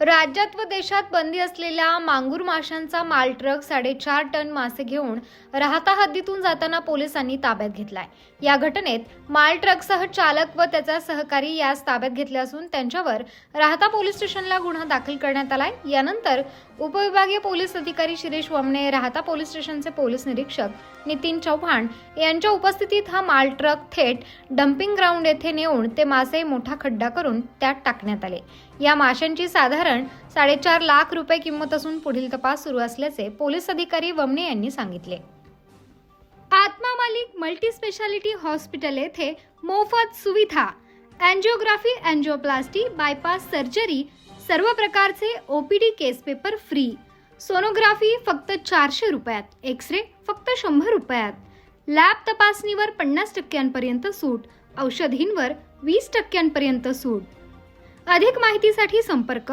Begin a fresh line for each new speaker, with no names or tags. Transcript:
राज्यात व देशात बंदी असलेल्या मांगूर माशांचा माल ट्रक साडेचार टन मासे घेऊन राहता हद्दीतून जाताना पोलिसांनी ताब्यात घेतलाय. या घटनेत माल ट्रकसह चालक व त्याचा सहकारी यास ताब्यात घेतले असून त्यांच्यावर राहता पोलीस स्टेशनला गुन्हा दाखल करण्यात आलाय. यानंतर उपविभागीय पोलीस अधिकारी शिरीष वमणे राहता पोलीस स्टेशनचे पोलीस निरीक्षक नितीन चव्हाण यांच्या उपस्थितीत हा माल ट्रक थेट डम्पिंग ग्राउंड येथे नेऊन ते मासे मोठा खड्डा करून त्यात टाकण्यात आले. या माशांची साधारण साडेचार लाख रुपये किंमत असून पुढील तपास सुरू असल्याचे पोलीस अधिकारी वमने यांनी सांगितले. आत्मा मालिक मल्टी स्पेशालिटी हॉस्पिटल येथे मोफत सुविधा अँजिओग्राफी अँजिओप्लास्टी बायपास सर्जरी सर्व प्रकारचे OPD case paper free sonography फक्त चारशे रुपयात एक्सरे फक्त शंभर रुपयात लॅब तपासणीवर पन्नास टक्क्यांपर्यंत सूट औषधींवर वीस टक्क्यांपर्यंत सूट. अधिक माहितीसाठी संपर्क